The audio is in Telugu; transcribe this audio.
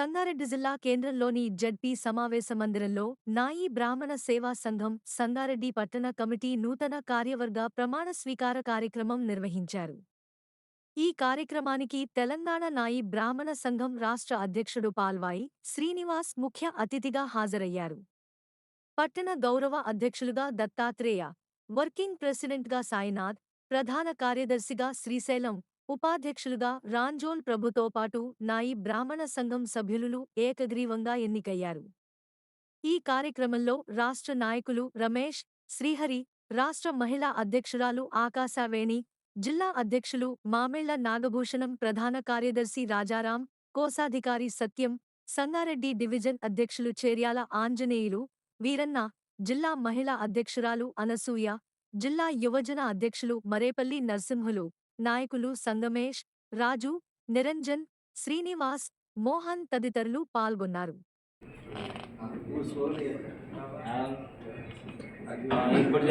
సంగారెడ్డి జిల్లా కేంద్రంలోని జడ్పీ సమావేశ మందిరంలో నాయి బ్రాహ్మణ సేవా సంఘం సంగారెడ్డి పట్టణ కమిటీ నూతన కార్యవర్గ ప్రమాణ స్వీకార కార్యక్రమం నిర్వహించారు. ఈ కార్యక్రమానికి తెలంగాణ నాయి బ్రాహ్మణ సంఘం రాష్ట్ర అధ్యక్షుడు పాల్వాయి శ్రీనివాస్ ముఖ్య అతిథిగా హాజరయ్యారు. పట్టణ గౌరవ అధ్యక్షులుగా దత్తాత్రేయ వర్కింగ్ ప్రెసిడెంట్గా సాయినాథ్ ప్రధాన కార్యదర్శిగా శ్రీశైలం ఉపాధ్యక్షులుగా రాంజోల్ ప్రభుతో పాటు నాయి బ్రాహ్మణ సంఘం సభ్యులు ఏకగ్రీవంగా ఎన్నికయ్యారు. ఈ కార్యక్రమంలో రాష్ట్ర నాయకులు రమేష్ శ్రీహరి రాష్ట్ర మహిళా అధ్యక్షురాలు ఆకాశావేణి జిల్లా అధ్యక్షులు మామెళ్ళ నాగభూషణం ప్రధాన కార్యదర్శి రాజారాం కోశాధికారి సత్యం సంగారెడ్డి డివిజన్ అధ్యక్షులు చేర్యాల ఆంజనేయులు వీరన్న జిల్లా మహిళా అధ్యక్షురాలు అనసూయ జిల్లా యువజన అధ్యక్షులు మరేపల్లి నర్సింహులు. నాయకులు సంగమేష్ రాజు నిరంజన్ శ్రీనివాస్ మోహన్ తదితరులు పాల్గొన్నారు. ఇప్పుడు